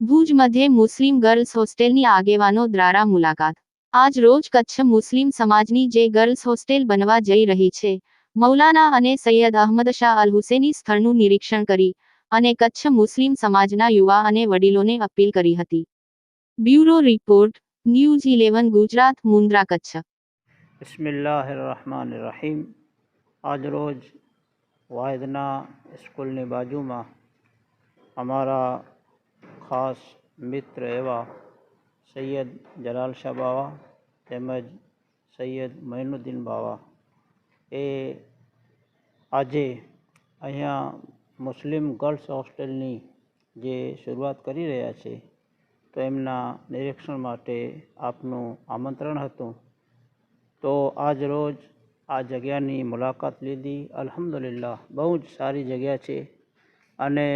ભુજ મધ્યે મુસ્લિમ ગર્લ્સ હોસ્ટેલની આગેવાનો દ્વારા મુલાકાત. આજ રોજ કચ્છ મુસ્લિમ સમાજની જે ગર્લ્સ હોસ્ટેલ બનવા જઈ રહી છે, મૌલાના અને સૈયદ અહમદ શાહ અલ હુસેની સ્થળનું નિરીક્ષણ કરી અને કચ્છ મુસ્લિમ સમાજના યુવા અને વડીલોને અપીલ કરી હતી. Bureau report, news eleven Gujarat, Mundra, Kutch. બિસ્મિલ્લાહિર્રહમાનિર્રહીમ આજરોજ વાયદના સ્કૂલની બાજુમાં અમારા ખાસ મિત્ર એવા સૈયદ જલાલ શાહ બાવા તેમજ સૈયદ મૈનુદ્દીન બાવા એ આજે અહીંયા મુસ્લિમ ગર્લ્સ હોસ્ટેલની જે શરૂઆત કરી રહ્યા છે તો એમના નિરીક્ષણ માટે આપનું આમંત્રણ હતું. તો આજ રોજ આ જગ્યાની મુલાકાત લીધી. અલ્હમ્દુલિલ્લાહ, બહુ જ સારી જગ્યા છે અને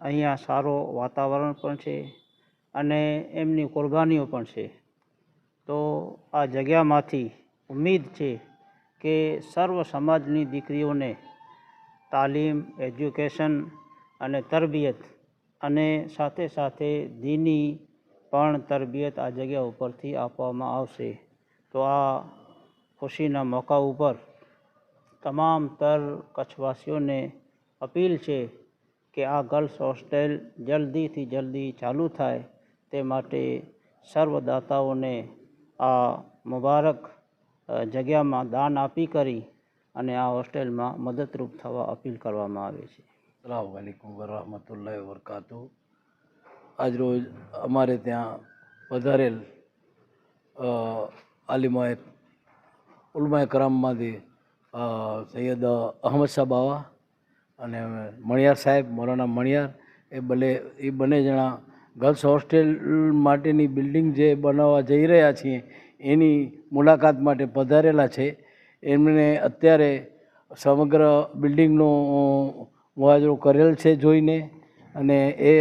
અહીંયા સારો વાતાવરણ પણ છે અને એમની કુરબાનીઓ પણ છે. તો આ જગ્યામાંથી ઉમ્મીદ છે કે સર્વ સમાજની દીકરીઓને તાલીમ, એજ્યુકેશન અને તરબિયત અને સાથે સાથે દીની પણ તરબિયત આ જગ્યા ઉપરથી આપવામાં આવશે. તો આ ખુશીના મોકા ઉપર તમામ તર કચ્છવાસીઓને અપીલ છે કે આ ગર્લ્સ હોસ્ટેલ જલ્દીથી જલ્દી ચાલુ થાય તે માટે સર્વદાતાઓને આ મુબારક જગ્યામાં દાન આપી કરી અને આ હોસ્ટેલમાં મદદરૂપ થવા અપીલ કરવામાં આવે છે. અસલામ વાલેકુમ વરહમતુલ્લાહ વરકાતુ આજરોજ અમારે ત્યાં વધારેલ આલિમાએ ઉલમાએ કરામમાંથી સૈયદ અહમદ શાહ બાવા અને મણિયાર સાહેબ મોરાના મણિયાર. એ ભલે એ બંને જણા ગર્લ્સ હોસ્ટેલ માટેની બિલ્ડિંગ જે બનાવવા જઈ રહ્યા છીએ, એની મુલાકાત માટે પધારેલા છે. એમણે અત્યારે સમગ્ર બિલ્ડિંગનો મુવાજરો કરેલ છે જોઈને. અને એ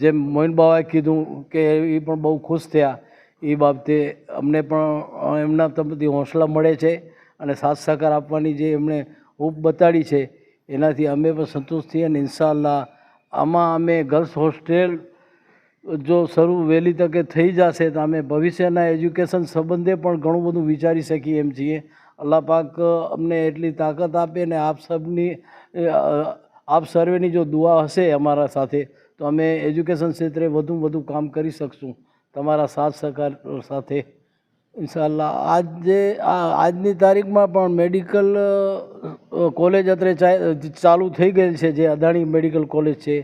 જેમ મોઇન બાવાએ કીધું કે એ પણ બહુ ખુશ થયા. એ બાબતે અમને પણ એમના તરફથી હોંસલા મળે છે અને સાથ સહકાર આપવાની જે એમણે હૂપ બતાડી છે, એનાથી અમે પણ સંતુષ્ટ થઈએ અને ઇન્શાલ્લાહ આમાં અમે ગર્લ્સ હોસ્ટેલ જો શરૂ વહેલી તકે થઈ જશે તો અમે ભવિષ્યના એજ્યુકેશન સંબંધે પણ ઘણું બધું વિચારી શકીએ એમ છીએ. અલ્લાહ પાક અમને એટલી તાકાત આપે ને આપ સબની આપ સર્વેની જો દુઆ હશે અમારા સાથે, તો અમે એજ્યુકેશન ક્ષેત્રે વધુ વધુ કામ કરી શકશું. તમારા સાથ સહકાર સાથે. ઇન્શાઅલ્લાહ, આજે આજની તારીખમાં પણ મેડિકલ કોલેજ અત્રે ચાલુ થઈ ગયેલ છે, જે અદાણી મેડિકલ કોલેજ છે.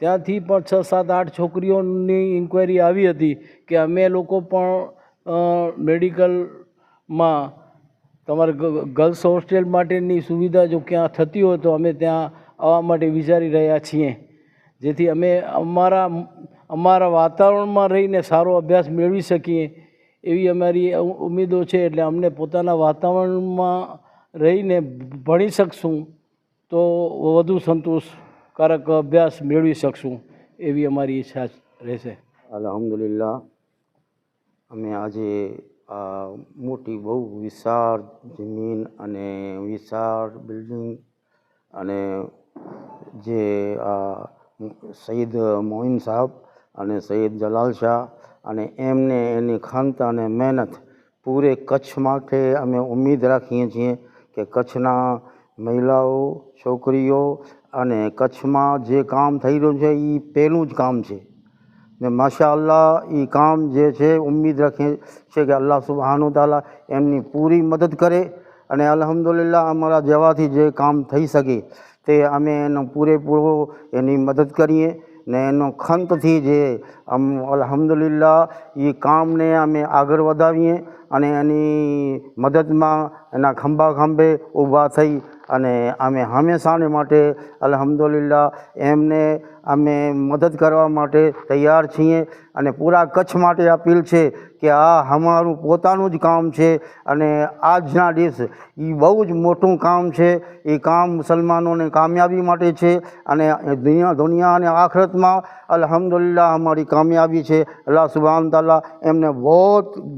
ત્યાંથી પણ છ, સાત, આઠ છોકરીઓની ઇન્ક્વાયરી આવી હતી કે અમે લોકો પણ મેડિકલમાં તમારે ગર્લ્સ હોસ્ટેલ માટેની સુવિધા જો ક્યાં થતી હોય તો અમે ત્યાં આવવા માટે વિચારી રહ્યા છીએ. જેથી અમે અમારા અમારા વાતાવરણમાં રહીને સારો અભ્યાસ મેળવી શકીએ એવી અમારી ઉમેદો છે એટલે અમને પોતાના વાતાવરણમાં રહીને ભણી શકશું તો વધુ સંતોષકારક અભ્યાસ મેળવી શકશું એવી અમારી ઈચ્છા રહેશે. અલહમદુલિલ્લા અમે આજે આ મોટી બહુ વિશાળ જમીન અને વિશાળ બિલ્ડિંગ અને જે આ સઈદ મોઇન સાહેબ અને સૈયદ જલાલ શાહ અને એમને એની ખંત અને મહેનત પૂરે કચ્છ માટે અમે ઉમ્મીદ રાખીએ છીએ કે કચ્છના મહિલાઓ, છોકરીઓ અને કચ્છમાં જે કામ થઈ રહ્યું છે એ પહેલું જ કામ છે. ને માશા અલ્લાહ એ કામ જે છે, ઉમ્મીદ રાખીએ છે કે અલ્લાહ સુબહાનુ તાલા એમની પૂરી મદદ કરે અને અલહમદુલિલ્લા અમારા જેવાથી જે કામ થઈ શકે તે અમે એનો પૂરેપૂરો એની મદદ કરીએ. ને એનો ખંતથી જે આમ અલહમદુલિલ્લા એ કામને અમે આગળ વધાવીએ અને એની મદદમાં એના ખંભા ખંભે ઊભા થઈ અને અમે હંમેશાને માટે અલહમદુલિલ્લા એમને અમે મદદ કરવા માટે તૈયાર છીએ અને પૂરા કચ્છ માટે અપીલ છે કે આ અમારું પોતાનું જ કામ છે અને આજના દિવસ એ બહુ જ મોટું કામ છે. એ કામ મુસલમાનોને કામયાબી માટે છે અને દુનિયા દુનિયા અને આખરતમાં અલ્હમ્દુલિલ્લાહ અમારી કામયાબી છે. અલ્લાહ સુબહાન તાલા એમને બહુ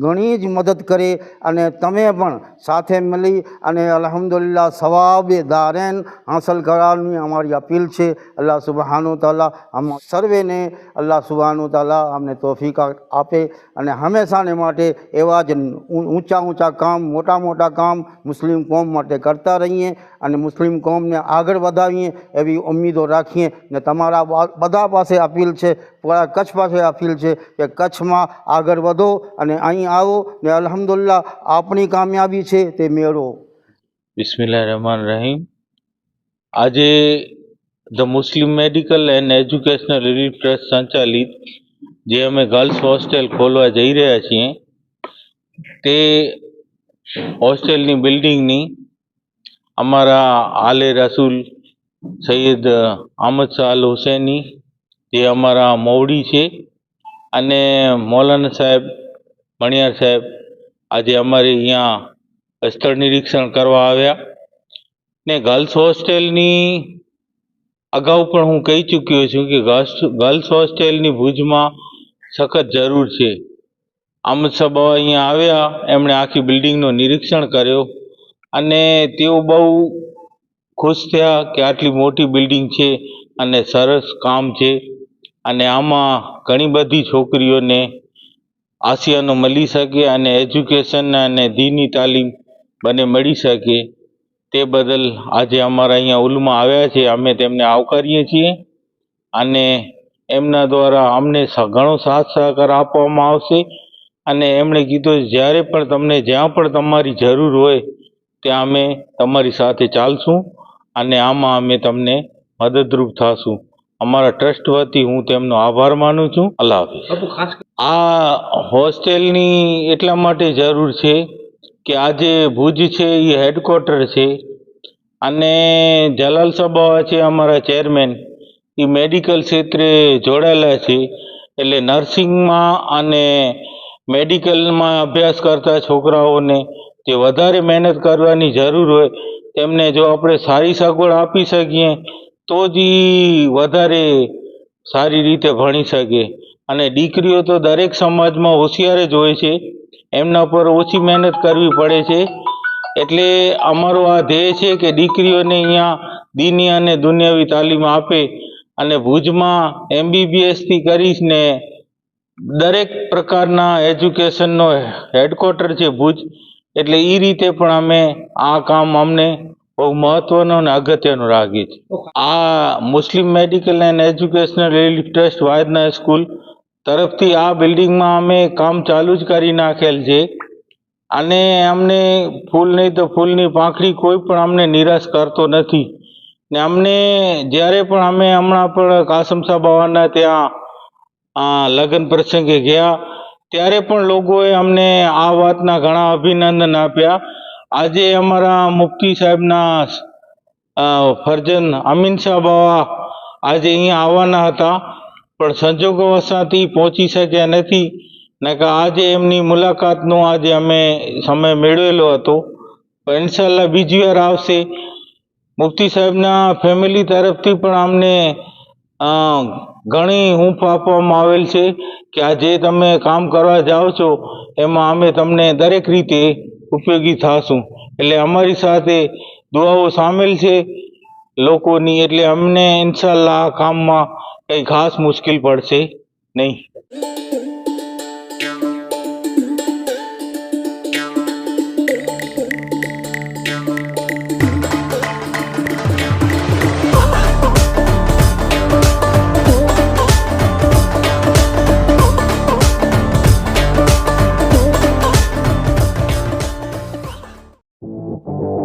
ઘણી જ મદદ કરે અને તમે પણ સાથે મળી અને અલ્હમ્દુલિલ્લાહ સવાબ દારેન હાંસલ કરવાની અમારી અપીલ છે. અલ્લાહ સુબહાનુ તાલા આમ સર્વેને અલ્લાહ સુબહાનુ તાલા અમને તોફીક આપે અને હંમેશાને માટે એવા જ ઊંચા ઊંચા કામ, મોટા મોટા કામ મુસ્લિમ કોમ માટે કરતા રહીએ અને મુસ્લિમ કોમને આગળ વધાવીએ એવી ઉમ્મીદો રાખીએ. ને તમારા બધા પાસે અપીલ છે પૂરા કચ્છ પાસે અપીલ છે કે કચ્છમાં આગળ વધો અને અહીં આવો ને અલહમદુલ્લા આપણી કામયાબી છે તે મેળવો. બિસ્મિલ્લા રહેમાન રહીમ. આજે the Muslim medical and educational relief trust સંચાલિત, જે અમે ગર્લ્સ હોસ્ટેલ ખોલવા જઈ રહ્યા છીએ, તે હોસ્ટેલની બિલ્ડિંગની અમારા આલે રસૂલ સૈયદ અહમદ સાલ હુસૈની, જે અમારા મોવડી છે, અને મૌલાના સાહેબ, મણિયાર સાહેબ, આજે અમારે અહીંયા સ્થળ નિરીક્ષણ કરવા આવ્યા. ને ગર્લ્સ હોસ્ટેલની અગાઉ પણ હું કહી ચૂક્યો છું કે ગર્લ્સ હોસ્ટેલની ભુજમાં સખત જરૂર છે. અહમદ સાહેબ અહીંયા આવ્યા, એમણે આખી બિલ્ડિંગનું નિરીક્ષણ કર્યો અને તેઓ બહુ ખુશ થયા કે આટલી મોટી બિલ્ડિંગ છે અને સરસ કામ છે અને આમાં ઘણી બધી છોકરીઓને આસિયાનો મળી શકે અને એજ્યુકેશન અને ધીની તાલીમ બંને મળી શકે. તે બદલ આજે અમારા અહીંયા ઉલમાં આવ્યા છે અમે તેમને આવકારીએ છીએ અને એમના દ્વારા અમને ઘણો સાથ સહકાર આપવામાં આવશે. અને એમણે કીધું જ્યારે પણ તમને જ્યાં પણ તમારી જરૂર હોય ત્યાં અમે તમારી સાથે ચાલશું અને આમાં અમે તમને મદદરૂપ થશું. અમારા ટ્રસ્ટ વતી હું તેમનો આભાર માનું છું. અલ્લાહ આ હોસ્ટેલની એટલા માટે જરૂર છે કે આજે ભુજ છે એ હેડક્વાર્ટર છે. અને જલાલ સાહેબ છે અમારા ચેરમેન એ મેડિકલ ક્ષેત્રે જોડાયેલા છે. એટલે નર્સિંગમાં અને મેડિકલમાં અભ્યાસ કરતા છોકરાઓને જે વધારે મહેનત કરવાની જરૂર હોય, તેમને જો આપણે સારી સગવડ આપી શકીએ, તો જ એ વધારે સારી રીતે ભણી શકે. અને દીકરીઓ તો દરેક સમાજમાં હોશિયાર જ હોય છે. એમના પર ઓછી મહેનત કરવી પડે છે. એટલે અમારો આ ધ્યેય છે કે દીકરીઓને અહીંયા દીની અને દુનિયાવી તાલીમ આપે અને ભુજમાં એમબીબીએસથી કરીને દરેક પ્રકારના એજ્યુકેશનનો હેડક્વાર્ટર છે ભુજ. એટલે એ રીતે પણ અમે આ કામ અમને બહુ મહત્વનું અને અગત્યનું રાખીએ છીએ. આ Muslim medical and educational relief trust વાયદના school તરફથી આ બિલ્ડિંગમાં અમે કામ ચાલુ જ કરી નાખેલ છે. અને અમને ફૂલ નહીં તો ફૂલની પાંખડી કોઈ પણ અમને નિરાશ કરતો નથી. ને અમને જ્યારે પણ અમે હમણાં પણ કાસમ બાવાના ત્યાં લગ્ન પ્રસંગે ગયા, ત્યારે પણ લોકોએ અમને આ વાતના ઘણા અભિનંદન આપ્યા. આજે અમારા મુફ્તી સાહેબના ફરજન અમીન શાહ બાવા આજે અહીંયા આવવાના હતા. પણ સંજોગોવશાથી પહોંચી શક્યા નથી. ને કે આજે એમની મુલાકાતનો આજે અમે સમય મેળવેલો હતો. પણ ઇન્શાલ્લાહ બીજી વાર આવશે. મુફ્તી સાહેબના ફેમિલી તરફથી પણ અમને ઘણી હૂંફ આપવામાં આવેલ છે કે આ જે તમે કામ કરવા જાઓ છો, એમાં અમે તમને દરેક રીતે ઉપયોગી થાશું. એટલે અમારી સાથે દુઆઓ સામેલ છે લોકોની. એટલે અમને ઇન્શાલ્લાહ આ કામમાં कहीं घास मुश्किल पड़ से नहीं। Thank